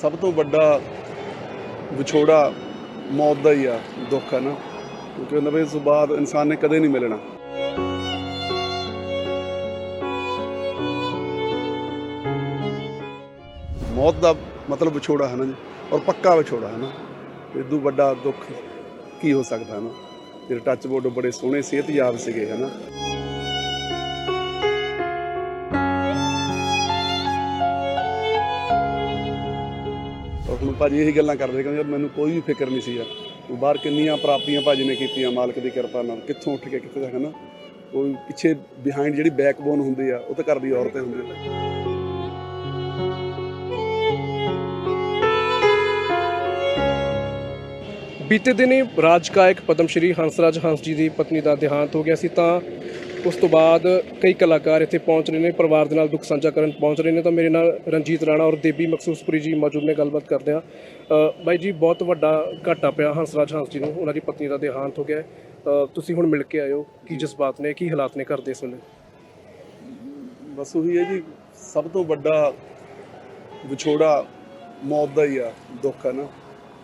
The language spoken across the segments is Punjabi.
ਸਭ ਤੋਂ ਵੱਡਾ ਵਿਛੋੜਾ ਮੌਤ ਦਾ ਹੀ ਆ, ਦੁੱਖ ਹੈ ਨਾ। ਕਿਉਂਕਿ ਉਹਨਾਂ ਦੇ ਇਸ ਤੋਂ ਬਾਅਦ ਇਨਸਾਨ ਨੇ ਕਦੇ ਨਹੀਂ ਮਿਲਣਾ। ਮੌਤ ਦਾ ਮਤਲਬ ਵਿਛੋੜਾ ਹੈ ਨਾ ਜੀ, ਔਰ ਪੱਕਾ ਵਿਛੋੜਾ ਹੈ ਨਾ। ਇਦੋਂ ਵੱਡਾ ਦੁੱਖ ਕੀ ਹੋ ਸਕਦਾ ਹੈ ਨਾ। ਜਿਹੜੇ ਟੱਚ ਬੋਰਡ ਬੜੇ ਸੋਹਣੇ, ਸਿਹਤਯਾਬ ਸੀਗੇ, ਹੈ ਨਾ। ਹੁਣ ਭਾਜੀ ਇਹੀ ਗੱਲਾਂ ਕਰਦੇ ਕਹਿੰਦੇ ਮੈਨੂੰ ਕੋਈ ਵੀ ਫਿਕਰ ਨਹੀਂ ਸੀ ਯਾਰ। ਬਾਹਰ ਕਿੰਨੀਆਂ ਪ੍ਰਾਪਤੀਆਂ ਭਾਜੀ ਨੇ ਕੀਤੀਆਂ, ਮਾਲਕ ਦੀ ਕਿਰਪਾ ਨਾਲ। ਕਿੱਥੋਂ ਉੱਠ ਕੇ, ਕਿੱਥੇ ਤੱਕ ਨਾ ਕੋਈ ਪਿੱਛੇ ਬਿਹਾਈਂਡ ਜਿਹੜੀ ਬੈਕਬੋਨ ਹੁੰਦੀ ਆ, ਉਹ ਤਾਂ ਘਰ ਦੀ ਔਰਤ ਹੀ ਬੀਤੇ ਦਿਨੀ ਰਾਜ ਗਾਇਕ ਪਦਮ ਸ਼੍ਰੀ ਹੰਸਰਾਜ ਹੰਸ ਜੀ ਦੀ ਪਤਨੀ ਦਾ ਦੇਹਾਂਤ ਹੋ ਗਿਆ ਸੀ, ਤਾਂ ਉਸ ਤੋਂ ਬਾਅਦ ਕਈ ਕਲਾਕਾਰ ਇੱਥੇ ਪਹੁੰਚ ਰਹੇ ਨੇ, ਪਰਿਵਾਰ ਦੇ ਨਾਲ ਦੁੱਖ ਸਾਂਝਾ ਕਰਨ ਪਹੁੰਚ ਰਹੇ ਨੇ ਤਾਂ ਮੇਰੇ ਨਾਲ ਰਣਜੀਤ ਰਾਣਾ ਔਰ ਦੇਬੀ ਮਖਸੂਸਪੁਰੀ ਜੀ ਮੌਜੂਦ ਨੇ, ਗੱਲਬਾਤ ਕਰਦੇ ਆ ਬਾਈ ਜੀ, ਬਹੁਤ ਵੱਡਾ ਘਾਟਾ ਪਿਆ ਹੰਸਰਾਜ ਹੰਸ ਜੀ ਨੂੰ, ਉਹਨਾਂ ਦੀ ਪਤਨੀ ਦਾ ਦੇਹਾਂਤ ਹੋ ਗਿਆ ਤੁਸੀਂ ਹੁਣ ਮਿਲ ਕੇ ਆਇਓ ਕੀ ਜਜ਼ਬਾਤ ਨੇ, ਕੀ ਹਾਲਾਤ ਨੇ ਘਰ ਦੇ ਇਸ ਵੇਲੇ? ਬਸ ਉਹੀ ਹੈ ਜੀ, ਸਭ ਤੋਂ ਵੱਡਾ ਵਿਛੋੜਾ ਮੌਤ ਦਾ ਹੀ ਆ, ਦੁੱਖ ਹੈ ਨਾ।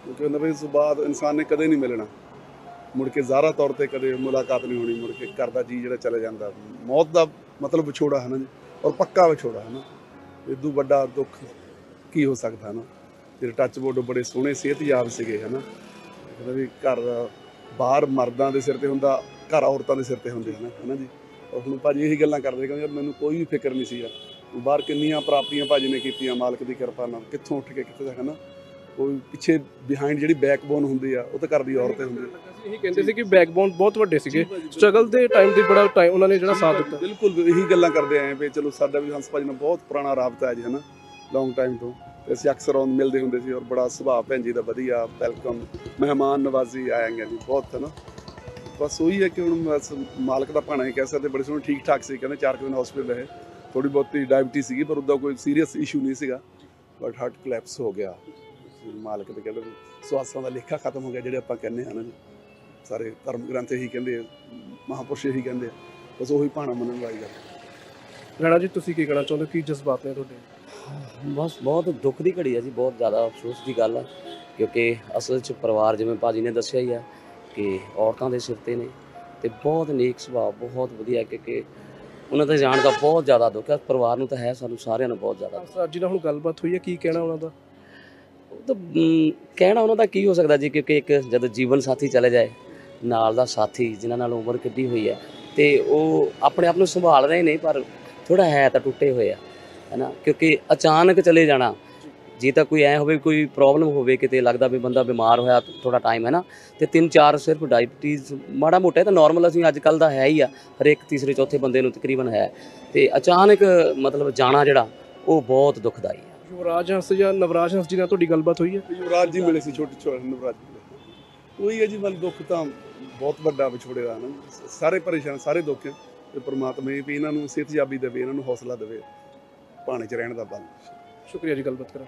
ਕਿਉਂਕਿ ਉਹਨਾਂ ਦੇ ਬਾਅਦ ਇਨਸਾਨ ਨੇ ਕਦੇ ਨਹੀਂ ਮਿਲਣਾ। ਮੁੜ ਕੇ ਜ਼ਾਰਾ ਤੌਰ ਤੇ ਕਦੇ ਮੁਲਾਕਾਤ ਨਹੀਂ ਹੋਣੀ, ਮੁੜ ਕੇ ਘਰ ਦਾ ਜੀ ਜਿਹੜਾ ਚਲੇ ਜਾਂਦਾ, ਮੌਤ ਦਾ ਮਤਲਬ ਵਿਛੋੜਾ ਹੈ ਨਾ ਜੀ, ਔਰ ਪੱਕਾ ਵਿਛੋੜਾ ਹੈ ਨਾ। ਇਦੋਂ ਵੱਡਾ ਦੁੱਖ ਕੀ ਹੋ ਸਕਦਾ ਹੈ ਨਾ? ਜਿਹੜੇ ਟੱਚ ਬੋਰਡ ਬੜੇ ਸੋਹਣੇ ਸਿਹਤਯਾਬ ਸੀਗੇ, ਹੈ ਨਾ। ਕਹਿੰਦਾ ਵੀ ਘਰ ਬਾਹਰ ਮਰਦਾਂ ਦੇ ਸਿਰ ਤੇ ਹੁੰਦਾ, ਘਰ ਔਰਤਾਂ ਦੇ ਸਿਰ ਤੇ ਹੁੰਦੇ ਹਨ ਹੈ ਨਾ ਜੀ। ਔਰ ਹੁਣ ਭਾਜੀ ਇਹੀ ਗੱਲਾਂ ਕਰਦੇ, ਕਹਿੰਦੇ ਯਾਰ ਮੈਨੂੰ ਕੋਈ ਵੀ ਫਿਕਰ ਨਹੀਂ ਸੀ ਯਾਰ। ਬਾਹਰ ਕਿੰਨੀਆਂ ਪ੍ਰਾਪਤੀਆਂ ਭਾਜੀ ਨੇ ਕੀਤੀਆਂ, ਮਾਲਕ ਦੀ ਕਿਰਪਾ ਨਾਲ, ਕਿੱਥੋਂ ਉੱਠ ਕੇ ਕਿੱਥੇ ਤੱਕ ਨਾ। ਕੋਈ ਪਿੱਛੇ ਬਿਹਾਈਂਡ ਜਿਹੜੀ ਬੈਕਬੋਨ ਹੁੰਦੀ ਆ ਉਹ ਤਾਂ ਘਰ ਦੀ ਔਰਤ ਹੁੰਦੀ ਆ ਇਹੀ ਕਹਿੰਦੇ ਸੀ ਕਿ ਬੈਕਬੋਨ ਬਹੁਤ ਵੱਡੇ ਸੀਗੇ। ਸਟਰਗਲ ਦੇ ਟਾਈਮ ਦੀ ਬੜਾ ਟਾਈਮ ਉਹਨਾਂ ਨੇ ਜਿਹੜਾ ਸਾਥ ਦਿੱਤਾ। ਬਿਲਕੁਲ ਇਹੀ ਗੱਲਾਂ ਕਰਦੇ ਆਏ ਵੀ ਚਲੋ ਸਾਡਾ ਵੀ ਹੰਸ ਭਾਜੀ ਨਾਲ ਬਹੁਤ ਪੁਰਾਣਾ ਰਾਬਤਾ ਹੈ ਜੀ ਹਨਾ? ਲੌਂਗ ਟਾਈਮ ਤੋਂ। ਤੇ ਅਸੀਂ ਅਕਸਰ ਆਉਂ ਮਿਲਦੇ ਹੁੰਦੇ ਸੀ ਔਰ ਬੜਾ ਸੁਭਾਅ ਭੈਣ ਜੀ ਦਾ ਵਧੀਆ ਵੈਲਕਮ ਮਹਿਮਾਨ ਨਵਾਜ਼ੀ ਆਏਗੇ ਜੀ ਬਹੁਤ ਹੈ ਨਾ ਬਸ ਉਹੀ ਹੈ ਕਿ ਹੁਣ ਮਾਲਕ ਦਾ ਭਾਣਾ ਹੀ ਕਹਿ ਸਕਦੇ ਬੜੇ ਸੋਹਣੇ ਠੀਕ ਠਾਕ ਸੀ ਕਹਿੰਦੇ ਚਾਰ ਕੁ ਦਿਨ ਹਸਪੀਟਲ ਰਹੇ। ਥੋੜੀ ਬਹੁਤੀ ਡਾਇਬੀਟੀਜ਼ ਸੀਗੀ ਪਰ ਉਹਦਾ ਕੋਈ ਸੀਰੀਅਸ ਇਸ਼ੂ ਨਹੀਂ ਸੀਗਾ। ਬਟ ਹਾਰਟ ਕਲੈਪਸ ਹੋ ਗਿਆ। ਮਾਲਕ ਦੇ ਕਹਿੰਦੇ ਸਵਾਸਾਂ ਦਾ ਲੇਖਾ ਖਤਮ ਹੋ ਗਿਆ ਜਿਹੜੇ ਆਪਾਂ ਕਹਿੰਦੇ ਨਾ ਜੀ। ਸਾਰੇ ਧਰਮ ਗ੍ਰੰਥ ਇਹੀ ਕਹਿੰਦੇ ਆ ਮਹਾਂਪੁਰਸ਼ ਇਹੀ ਕਹਿੰਦੇ ਆ। ਬਸ ਉਹੀ ਭਾਣਾ ਮੰਨਣ ਵਾਲੀ ਗੱਲ। ਰਾਣਾ ਜੀ ਤੁਸੀਂ ਕੀ ਕਹਿਣਾ ਚਾਹੁੰਦੇ? ਹੋ ਕੀ ਜਜ਼ਬਾਤ ਨੇ ਤੁਹਾਡੇ? ਬਸ ਬਹੁਤ ਦੁੱਖ ਦੀ ਘੜੀ ਹੈ ਜੀ ਬਹੁਤ ਜ਼ਿਆਦਾ ਅਫਸੋਸ ਦੀ ਗੱਲ ਹੈ ਕਿਉਂਕਿ ਅਸਲ 'ਚ ਪਰਿਵਾਰ ਜਿਵੇਂ ਭਾਜੀ ਨੇ ਦੱਸਿਆ ਹੀ ਆ ਕਿ ਔਰਤਾਂ ਦੇ ਸਿਰ ਤੇ ਨੇ ਤੇ ਬਹੁਤ ਨੇਕ ਸੁਭਾਅ ਬਹੁਤ ਵਧੀਆ ਕਿਉਂਕਿ ਉਹਨਾਂ ਦਾ ਜਾਣ ਦਾ ਬਹੁਤ ਜ਼ਿਆਦਾ ਦੁੱਖ ਹੈ ਪਰਿਵਾਰ ਨੂੰ ਤਾਂ ਹੈ ਸਾਨੂੰ ਸਾਰਿਆਂ ਨੂੰ ਬਹੁਤ ਜ਼ਿਆਦਾ ਹੰਸਰਾਜ ਜੀ ਨਾਲ ਹੁਣ ਗੱਲਬਾਤ ਹੋਈ ਹੈ ਕੀ ਕਹਿਣਾ ਉਹਨਾਂ ਦਾ? ਤਾਂ ਕਹਿਣਾ ਉਹਨਾਂ ਦਾ ਕੀ ਹੋ ਸਕਦਾ ਜੀ? ਕਿਉਂਕਿ ਇੱਕ ਜਦੋਂ ਜੀਵਨ ਸਾਥੀ ਚਲੇ ਜਾਏ, ਨਾਲ ਦਾ ਸਾਥੀ ਜਿਨ੍ਹਾਂ ਨਾਲ ਉਮਰ ਕੱਢੀ ਹੋਈ ਹੈ, ਤੇ ਉਹ ਆਪਣੇ ਆਪ ਨੂੰ ਸੰਭਾਲ ਰਹੇ ਨੇ, ਪਰ ਥੋੜਾ ਹੈ ਤਾਂ ਟੁੱਟੇ ਹੋਏ ਆ, ਹੈਨਾ? ਕਿਉਂਕਿ ਅਚਾਨਕ ਚਲੇ ਜਾਣਾ, ਜੇ ਤਾਂ ਕੋਈ ਐ ਹੋਵੇ ਕੋਈ ਪ੍ਰੋਬਲਮ ਹੋਵੇ ਕਿਤੇ, ਲੱਗਦਾ ਵੀ ਬੰਦਾ ਬਿਮਾਰ ਹੋਇਆ ਥੋੜਾ ਟਾਈਮ ਹੈ ਨਾ ਤੇ ਤਿੰਨ ਚਾਰ ਸਿਰਫ ਡਾਇਬੀਟੀਜ਼ ਮਾੜਾ ਮੋਟਾ ਤਾਂ ਨਾਰਮਲ ਅਸੀਂ ਅੱਜ ਕੱਲ ਦਾ ਹੈ ਹੀ ਆ, ਹਰੇਕ ਤੀਸਰੇ ਚੌਥੇ ਬੰਦੇ ਨੂੰ ਤਕਰੀਬਨ ਹੈ, ਤੇ ਅਚਾਨਕ ਮਤਲਬ ਜਾਣਾ ਜਿਹੜਾ, ਉਹ ਬਹੁਤ ਦੁਖਦਾਈ ਹੈ ਯੁਵਰਾਜ ਹੰਸ ਜਾਂ ਨਵਰਾਜ ਹੰਸ ਜੀ ਨਾਲ ਤੁਹਾਡੀ ਗੱਲਬਾਤ ਹੋਈ ਹੈ? ਯੁਵਰਾਜ ਜੀ ਮਿਲੇ ਸੀ ਛੋਟੇ ਛੋਟੇ ਨਵਰਾਜ ਜੀ ਉਹੀ ਹੈ ਜੀ ਮਨ ਦੁੱਖ ਤਾਂ ਬਹੁਤ ਵੱਡਾ ਵਿਛੋੜੇ ਦਾ ਨਾ ਸਾਰੇ ਪਰੇਸ਼ਾਨ ਸਾਰੇ ਦੁੱਖ ਹੈ। ਤੇ ਪ੍ਰਮਾਤਮਾ ਇਹ ਵੀ ਇਹਨਾਂ ਨੂੰ ਸਿਹਤਯਾਬੀ ਦੇਵੇ ਇਹਨਾਂ ਨੂੰ ਹੌਸਲਾ ਦੇਵੇ ਪਾਣੀ 'ਚ ਰਹਿਣ ਦਾ ਬਲ। ਸ਼ੁਕਰੀਆ ਜੀ ਗੱਲਬਾਤ ਲਈ।